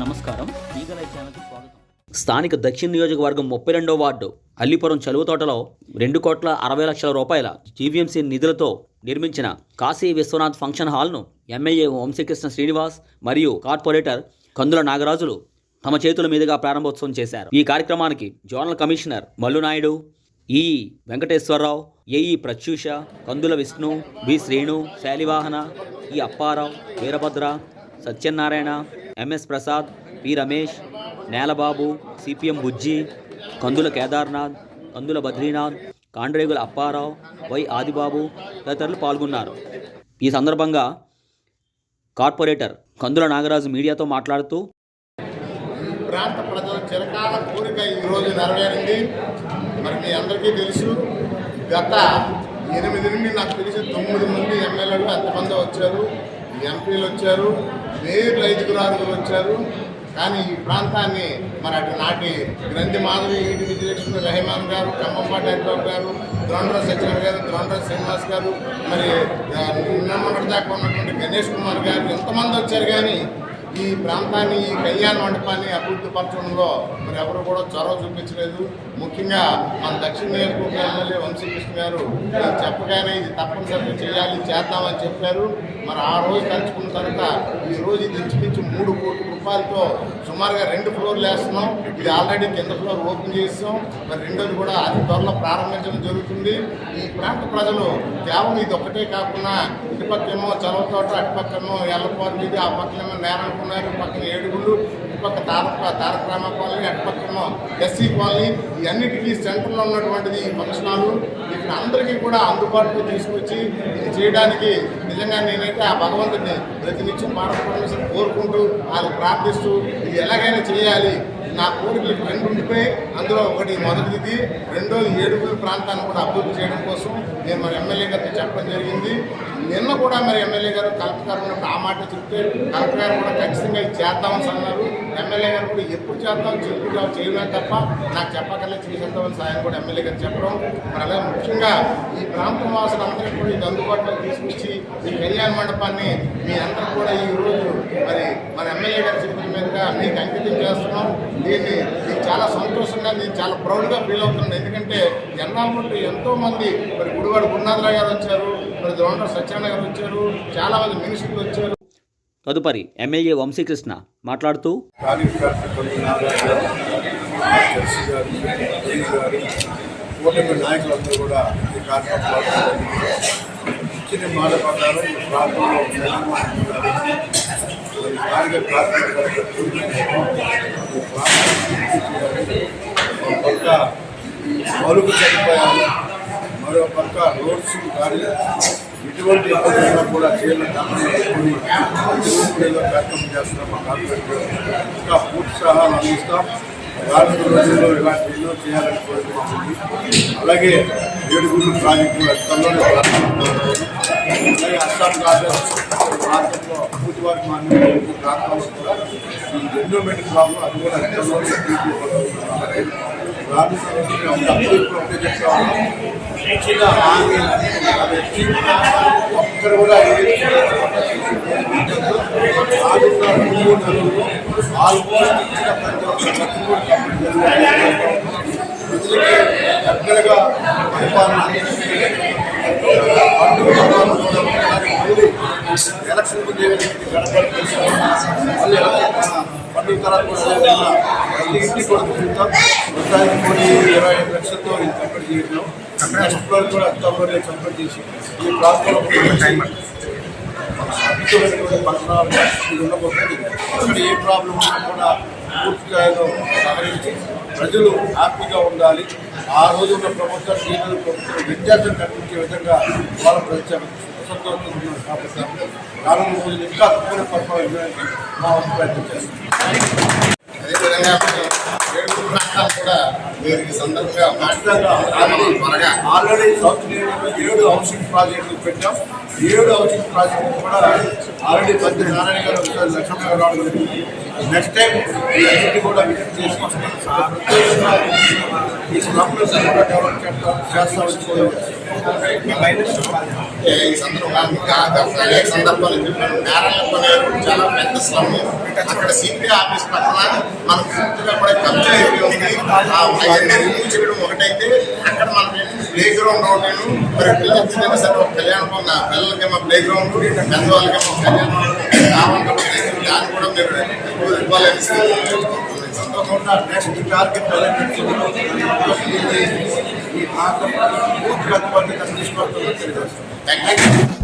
నమస్కారం. స్వాగతం. స్థానిక దక్షిణ నియోజకవర్గం ముప్పై రెండో వార్డు అల్లిపురం చలువతోటలో రెండు కోట్ల అరవై లక్షల రూపాయల జీవీఎంసీ నిధులతో నిర్మించిన కాశీ విశ్వనాథ్ ఫంక్షన్ హాల్ను ఎమ్మెల్యే వంశీకృష్ణ శ్రీనివాస్ మరియు కార్పొరేటర్ కందుల నాగరాజులు తమ చేతుల మీదుగా ప్రారంభోత్సవం చేశారు. ఈ కార్యక్రమానికి zonal commissioner Mallunaidu E Venkateswararao AE Pratyusha Kandula Vishnu B Srinu Salivahana E Apparao Veerabhadra Satyanarayana MS Prasad P Ramesh Nelababu CPM Bujji Kandula Kedarnath Kandula Badrinath Kandregula Apparao Y Adibabu తదితరులు పాల్గొన్నారు. ఈ సందర్భంగా corporator కందుల నాగరాజు మీడియాతో మాట్లాడుతూ ప్రాంత ప్రజల చిరకాల కోరిక ఈరోజు నెరవేరింది. మరి మీ అందరికీ తెలుసు గత ఎనిమిది నుండి నాకు తెలిసి తొమ్మిది మంది ఎమ్మెల్యేలు ఎంతమంది వచ్చారు. ఎంపీలు వచ్చారు. నేరు రైతు ఆరుగురు వచ్చారు. కానీ ఈ ప్రాంతాన్ని మరి అటు నాటి గ్రంథి మాధవి ఈటి విజయలక్ష్మి రెహమాన్ గారు కమ్మంపాటి హరిబాబు గారు ద్రోణరాజ్ సత్యనారాయణ గారు ద్రోణరాజ్ శ్రీనివాస్ గారు మరి నిన్న దాకా ఉన్నటువంటి గణేష్ కుమార్ గారు ఎంతమంది వచ్చారు కానీ ఈ ప్రాంతాన్ని ఈ కళ్యాణ మండపాన్ని అభివృద్ధి పరచడంలో మరి ఎవరు కూడా చొరవ చూపించలేదు. ముఖ్యంగా మన దక్షిణ నియోజకవర్గ ఎమ్మెల్యే వంశీకృష్ణ గారు చెప్పగానే ఇది తప్పనిసరిగా చేయాలి చేద్దామని చెప్పారు. మరి ఆ రోజు తలుచుకున్న తర్వాత ఈ రోజు ఇది ఇంచుమించు మూడు కోట్ల రూపాయలతో సుమారుగా రెండు ఫ్లోర్లు వేస్తున్నాం. ఇది ఆల్రెడీ కింద ఫ్లోర్ ఓపెన్ చేస్తాం మరి రెండోది కూడా అతి త్వరలో ప్రారంభించడం జరుగుతుంది. ఈ ప్రాంత ప్రజలు కేవలం ఇది ఒక్కటే కాకుండా ఇటుపక్కేమో చలవ తోట అటుపక్కేమో ఎల్లపారు వీధి ఆ పక్కనేమో నేరం ఉన్నారు పక్కన ఏడుగుళ్ళు ఇటుపక్క తారక తారక రామ కాలనీ అటుపక్కేమో ఎస్సీ కాలనీ ఇవన్నిటికీ సెంటర్లో ఉన్నటువంటిది ఈ ఫంక్షన్ హాల్. ఇక్కడ అందరికీ కూడా అందుబాటులో తీసుకొచ్చి ఇది చేయడానికి నిజంగా నేనైతే ఆ భగవంతుడిని ప్రతినిత్యం భారత కోరుకుంటూ వాళ్ళు ప్రార్థిస్తూ ఇది ఎలాగైనా చేయాలి. నా కోరికలు రెండు ఉండిపోయి అందులో ఒకటి మొదటిది రెండోది ఏడుగుల ప్రాంతాన్ని కూడా అభివృద్ధి చేయడం కోసం నేను మరి ఎమ్మెల్యే గారికి చెప్పడం జరిగింది. నిన్న కూడా మరి ఎమ్మెల్యే గారు కలెక్టర్ గారు ఉన్నప్పుడు ఆ మాట చెప్తే కలెక్టర్ గారు కూడా ఖచ్చితంగా చేద్దామని అన్నారు. ఎమ్మెల్యే గారు కూడా ఎప్పుడు చేద్దాం చెప్పుగా చేయడమే తప్ప నాకు చెప్పకలే చేసేద్దామని సాయం కూడా ఎమ్మెల్యే గారు చెప్పడం. మరి అలాగే ముఖ్యంగా ఈ ప్రాంతం వాసులందరికీ కూడా ఇది అందుబాటులో తీసుకొచ్చి ఈ కళ్యాణ మండపాన్ని మీ అందరూ కూడా ఈ రోజు మరి మన ఎమ్మెల్యే గారి చెప్పిన మీదుగా మీకు అంకితం చేస్తున్నాం. దీన్ని నేను చాలా సంతోషంగా నేను చాలా ప్రౌడ్గా ఫీల్ అవుతున్నాను. ఎందుకంటే ఎన్నాళ్ళు ఎంతో మంది మరి గుడివాడు గురునాథరావు గారు వచ్చారు. మరి ద్రోణ సత్యనారాయణ గారు వచ్చారు చాలా మంది మినిస్టర్లు వచ్చారు. తదుపరి ఎమ్మెల్యే వంశీకృష్ణ మాట్లాడుతూ కూటమి నాయకులందరూ కూడా ఈ కార్యక్రమంలో ఇచ్చిన మాట ప్రకారం ప్రాంతంలో మౌలిక సదుపాయాలు మరో పక్క రోడ్స్ కానీ ఎటువంటి ఇబ్బందులు కూడా చేయాలని గమనించుకుని ఏదో కార్యక్రమం చేస్తున్నాం మా కార్పొరేటర్ ఇంకా పూర్తి సహాయం అందిస్తాం రానున్న రోజుల్లో ఇలాంటి ఎన్నో చేయాలని కోరుకుంటుంది అలాగే ఏడుగురు ప్రాజెక్టు త్వరలోనే ప్రారంభిస్తున్నాం. అలాగే అస్సాం గార్డెన్స్ ప్రాంతంలో పూర్తి వారికి మాన్యం ప్రాంతంలో కూడా ఈ ఎండోమెంట్ ప్రాబ్లం అది కూడా త్వరలోనే పూర్తి ఇచ్చిన హామీ ఒక్కరు కూడా ఆడున్న రెండు నెలలు ఆల్మోస్ట్ ఇచ్చిన ప్రతి ఒక్క ఖర్చు కూడా దగ్గరగా పరిపాలన పండుగ ఎలక్షన్ ముందు మళ్ళీ పండుగ తర్వాత కూడా ఇంటికి కూడా మొత్తానికి కొన్ని ఇరవై ఐదు లక్షలతో కంప్లీట్ చేయడం నెక్స్ట్ ఫ్లోర్ కూడా తొందరగా కంప్లీట్ చేసి ఈ ప్రాంతంలో అక్కడ ఏ ప్రాబ్లం ఉన్నా కూడా పూర్తిగా సహకరించి ప్రజలు హ్యాపీగా ఉండాలి. ఆ రోజు ఉన్న ప్రభుత్వం రోజు ప్రభుత్వం వ్యత్యాసం కనిపించే విధంగా వాళ్ళ ప్రజలు సంతోషంగా కాబట్టి రానున్న రోజులు ఇంకా తక్కువ చేయడానికి మా ప్రయత్నం చేస్తాం ప్రాంతాలు కూడా మీరు ఈ సందర్భంగా మాట్లాడాలి త్వరగా. ఆల్రెడీ ఏడు హౌసింగ్ ప్రాజెక్టులు పెట్టాం. ఏడు హౌసింగ్ ప్రాజెక్టులు కూడా ఆల్రెడీ మంత్రి నారాయణ గారు లక్ష్మణ గారు నెక్స్ట్ టైం అన్నిటి కూడా విజిట్ చేసి సార్ ఈ స్లమ్స్ కూడా డెవలప్ చేస్తామని మీ మైండ్ ఏ ఈ సందర్భంగా సందర్భాలు చెప్పాను చాలా పెద్ద స్లమ్ అక్కడ సిపిఐ ఆఫీస్ పక్కన మనం పూర్తిగా కూడా కబ్జా అయిపోయి ఉంది అవన్నీ రిమూవ్ చేయడం ఒకటైతే అక్కడ మనకి ప్లే గ్రౌండ్ ఒకటి మరి పిల్లలకి సరే ఒక కళ్యాణం ఉంది పిల్లలకేమో ప్లే గ్రౌండ్ పెద్దవాళ్ళకేమో కళ్యాణం. దాన్ని కూడా మీరు ఎక్కువ ఇవ్వాలని సందర్భంగా నెక్స్ట్ టార్గెట్ ఈ ఆంధ్రప్రదేశ్ పూర్తిగా పద్ధతి తీసుకొస్తుందని తెలియజేస్తాం థ్యాంక్ యూ